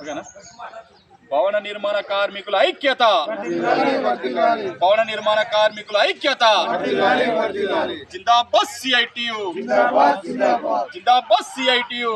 ఓకేనా? భవన నిర్మాణ కార్మికుల ఐక్యత. భవన నిర్మాణ కార్మికుల ఐక్యత. జిందాబాద్ సిఐటియు. జిందాబాద్ సిఐటియు.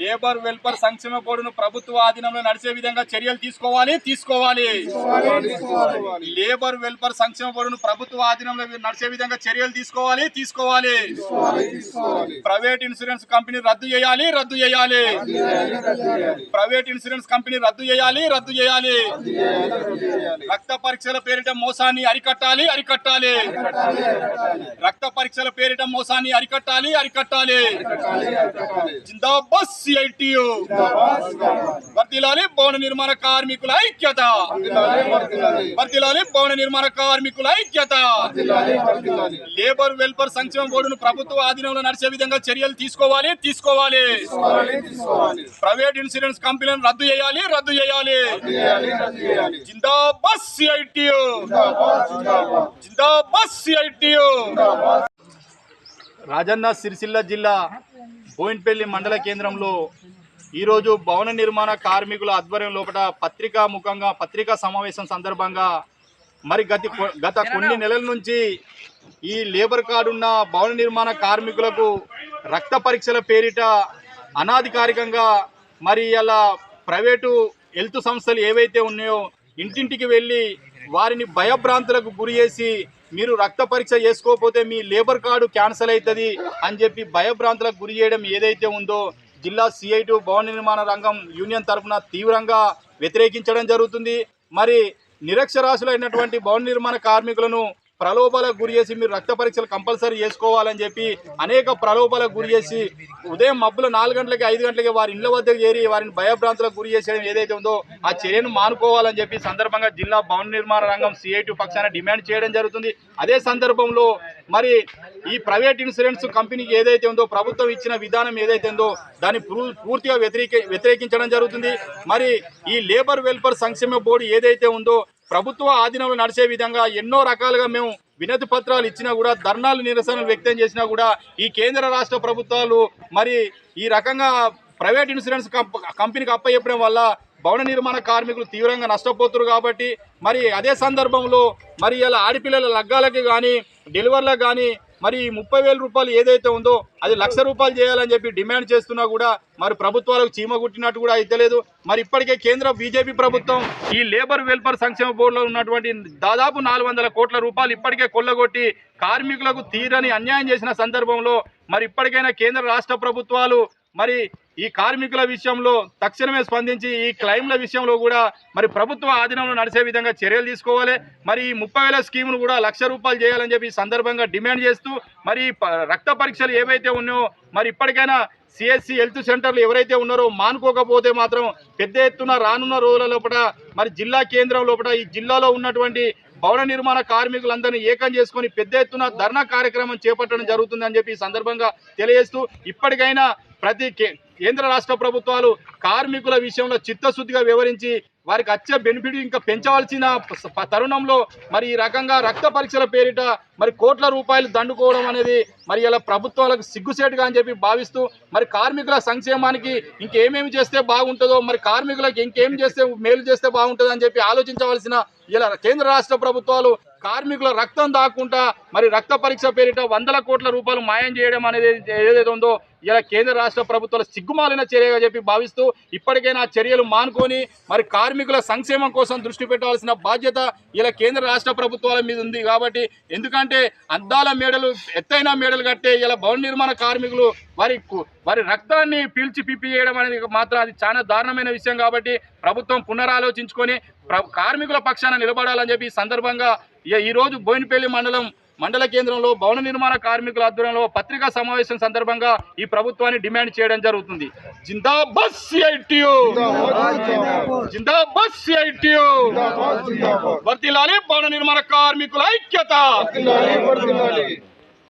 లేబర్ వెల్ఫేర్ సంక్షేమ బోర్డును ప్రభుత్వ ఆధీనంలో నడిచే విధంగా చర్యలు తీసుకోవాలి తీసుకోవాలి. లేబర్ వెల్ఫేర్ సంక్షేమ బోర్డును ప్రభుత్వ ఆధీనంలో నడిచే విధంగా చర్యలు తీసుకోవాలి తీసుకోవాలి. ప్రైవేట్ ఇన్సూరెన్స్ కంపెనీ రద్దు చేయాలి రద్దు చేయాలి. ప్రైవేట్ ఇన్సూరెన్స్ కంపెనీ రద్దు చేయాలి రద్దు చేయాలి. రక్త పరీక్షల పేరిట మోసాన్ని అరికట్టాలి అరికట్టాలి. రక్త పరీక్షల పేరిట మోసాన్ని అరికట్టాలి అరికట్టాలి. జిందాబాద్ సిఐటియు. వర్తిలాలి భవన నిర్మాణ కార్మికుల ఐక్యత. వర్తిలాలి భవన నిర్మాణ కార్మికుల ఐక్యత. లేబర్ వెల్ఫేర్ సంక్షేమ బోర్డును ప్రభుత్వ ఆధీనంలో నడిచే విధంగా చర్యలు తీసుకోవాలి తీసుకోవాలి. ప్రైవేట్ ఇన్సూరెన్స్ కంపెనీలను రద్దు చేయాలి రద్దు చేయాలి. జిందాబాద్ సిఐటియు. జిందాబాద్ సిఐటియు. రాజన్న సిరిసిల్ల జిల్లా బోయిన్పల్లి మండల కేంద్రంలో ఈరోజు భవన నిర్మాణ కార్మికుల ఆధ్వర్యం లోపల పత్రికా ముఖంగా పత్రికా సమావేశం సందర్భంగా మరి గతి గత కొన్ని నెలల నుంచి ఈ లేబర్ కార్డు ఉన్న భవన నిర్మాణ కార్మికులకు రక్త పరీక్షల పేరిట అనాధికారికంగా మరి ఇలా ప్రైవేటు హెల్త్ సంస్థలు ఏవైతే ఉన్నాయో ఇంటింటికి వెళ్ళి వారిని భయభ్రాంతులకు గురి చేసి మీరు రక్త పరీక్ష చేసుకోకపోతే మీ లేబర్ కార్డు క్యాన్సిల్ అవుతుంది అని చెప్పి భయభ్రాంతులకు గురి చేయడం ఏదైతే ఉందో జిల్లా సిఐటు భవన నిర్మాణ రంగం యూనియన్ తరఫున తీవ్రంగా వ్యతిరేకించడం జరుగుతుంది. మరి నిరక్షరాశులైనటువంటి భవన నిర్మాణ కార్మికులను ప్రలోభాలకు గురి చేసి మీరు రక్త పరీక్షలు కంపల్సరీ చేసుకోవాలని చెప్పి అనేక ప్రలోభాలకు గురి చేసి ఉదయం మబ్బులు నాలుగు గంటలకి ఐదు గంటలకి వారి ఇళ్ళ వద్దకు చేరి వారిని భయభ్రాంతులకు గురి చేసేయడం ఏదైతే ఉందో ఆ చర్యను మానుకోవాలని చెప్పి సందర్భంగా జిల్లా భవన నిర్మాణ రంగం సిఐటి పక్షాన డిమాండ్ చేయడం జరుగుతుంది. అదే సందర్భంలో మరి ఈ ప్రైవేట్ ఇన్సూరెన్స్ కంపెనీకి ఏదైతే ఉందో ప్రభుత్వం ఇచ్చిన విధానం ఏదైతే ఉందో దాన్ని పూర్తిగా వ్యతిరేక వ్యతిరేకించడం జరుగుతుంది. మరి ఈ లేబర్ వెల్ఫేర్ సంక్షేమ బోర్డు ఏదైతే ఉందో ప్రభుత్వ ఆధీనంలో నడిచే విధంగా ఎన్నో రకాలుగా మేము వినతి పత్రాలు ఇచ్చినా కూడా ధర్నాలు నిరసనలు వ్యక్తం చేసినా కూడా ఈ కేంద్ర రాష్ట్ర ప్రభుత్వాలు మరి ఈ రకంగా ప్రైవేట్ ఇన్సూరెన్స్ కంప- కంపెనీకి అప్పచెప్పడం వల్ల భవన నిర్మాణ కార్మికులు తీవ్రంగా నష్టపోతున్నారు కాబట్టి మరి అదే సందర్భంలో మరి ఇలా ఆడపిల్లల లగ్గాలకి కానీ డెలివర్లకు కానీ మరి ముప్పై వేల రూపాయలు ఏదైతే ఉందో అది లక్ష రూపాయలు చేయాలని చెప్పి డిమాండ్ చేస్తున్నా కూడా మరి ప్రభుత్వాలకు చీమ కుట్టినట్టు కూడా అయితే లేదు. మరి ఇప్పటికే కేంద్ర బీజేపీ ప్రభుత్వం ఈ లేబర్ వెల్ఫేర్ సంక్షేమ బోర్డులో ఉన్నటువంటి దాదాపు నాలుగు వందల కోట్ల రూపాయలు ఇప్పటికే కొల్లగొట్టి కార్మికులకు తీరని అన్యాయం చేసిన సందర్భంలో మరి ఇప్పటికైనా కేంద్ర రాష్ట్ర ప్రభుత్వాలు మరి ఈ కార్మికుల విషయంలో తక్షణమే స్పందించి ఈ క్లైమ్ల విషయంలో కూడా మరి ప్రభుత్వ ఆధీనంలో నడిచే విధంగా చర్యలు తీసుకోవాలి. మరి ఈ ముప్పై వేల స్కీమును కూడా లక్ష రూపాయలు చేయాలని చెప్పి సందర్భంగా డిమాండ్ చేస్తూ మరి ప- రక్త పరీక్షలు ఏవైతే ఉన్నాయో మరి ఇప్పటికైనా సిఎస్సి హెల్త్ సెంటర్లు ఎవరైతే ఉన్నారో మానుకోకపోతే మాత్రం పెద్ద ఎత్తున రానున్న రోజుల లోపల మరి జిల్లా కేంద్రం లోపల ఈ జిల్లాలో ఉన్నటువంటి భవన నిర్మాణ కార్మికులందరినీ ఏకం చేసుకొని పెద్ద ఎత్తున ధర్నా కార్యక్రమం చేపట్టడం జరుగుతుందని చెప్పి ఈ సందర్భంగా తెలియజేస్తూ ఇప్పటికైనా ప్రతి కే- కేంద్ర రాష్ట్ర ప్రభుత్వాలు కార్మికుల విషయంలో చిత్తశుద్ధిగా వివరించి వారికి వచ్చే బెనిఫిట్ ఇంకా పెంచవలసిన తరుణంలో మరి ఈ రకంగా రక్త పరీక్షల పేరిట మరి కోట్ల రూపాయలు దండుకోవడం అనేది మరి ఇలా ప్రభుత్వాలకు సిగ్గుసేటుగా అని చెప్పి భావిస్తూ మరి కార్మికుల సంక్షేమానికి ఇంకేమేమి చేస్తే బాగుంటుందో మరి కార్మికులకు ఇంకేం చేస్తే మేలు చేస్తే బాగుంటుందో అని చెప్పి ఆలోచించవలసిన ఇలా కేంద్ర రాష్ట్ర ప్రభుత్వాలు కార్మికుల రక్తం దాక్కుంటా మరి రక్త పరీక్ష పేరిట వందల కోట్ల రూపాయలు మాయం చేయడం అనేది ఏదైతే ఉందో ఇలా కేంద్ర రాష్ట్ర ప్రభుత్వాల సిగ్గుమాలిన చర్యగా చెప్పి భావిస్తూ ఇప్పటికైనా చర్యలు మానుకొని మరి కార్మికుల సంక్షేమం కోసం దృష్టి పెట్టాల్సిన బాధ్యత ఇలా కేంద్ర రాష్ట్ర ప్రభుత్వాల మీద ఉంది కాబట్టి ఎందుకంటే అద్దాల మేడలు ఎత్తైన మేడలు కట్టే ఇలా భవన నిర్మాణ కార్మికులు వారి కు- వారి రక్తాన్ని పీల్చి పిప్పి చేయడం అనేది మాత్రం అది చాలా దారుణమైన విషయం కాబట్టి ప్రభుత్వం పునరాలోచించుకొని కార్మికుల పక్షాన నిలబడాలని చెప్పి సందర్భంగా ఈ- ఈరోజు బోయినపల్లి మండలం మండల కేంద్రంలో భవన నిర్మాణ కార్మికుల ఆధ్వర్యంలో పత్రికా సమావేశం సందర్భంగా ఈ ప్రభుత్వాన్ని డిమాండ్ చేయడం జరుగుతుంది. జిందాబాద్ సిఐటియు! జిందాబాద్ సిఐటియు! వర్తిల్లాలి భవన నిర్మాణ కార్మికుల ఐక్యత!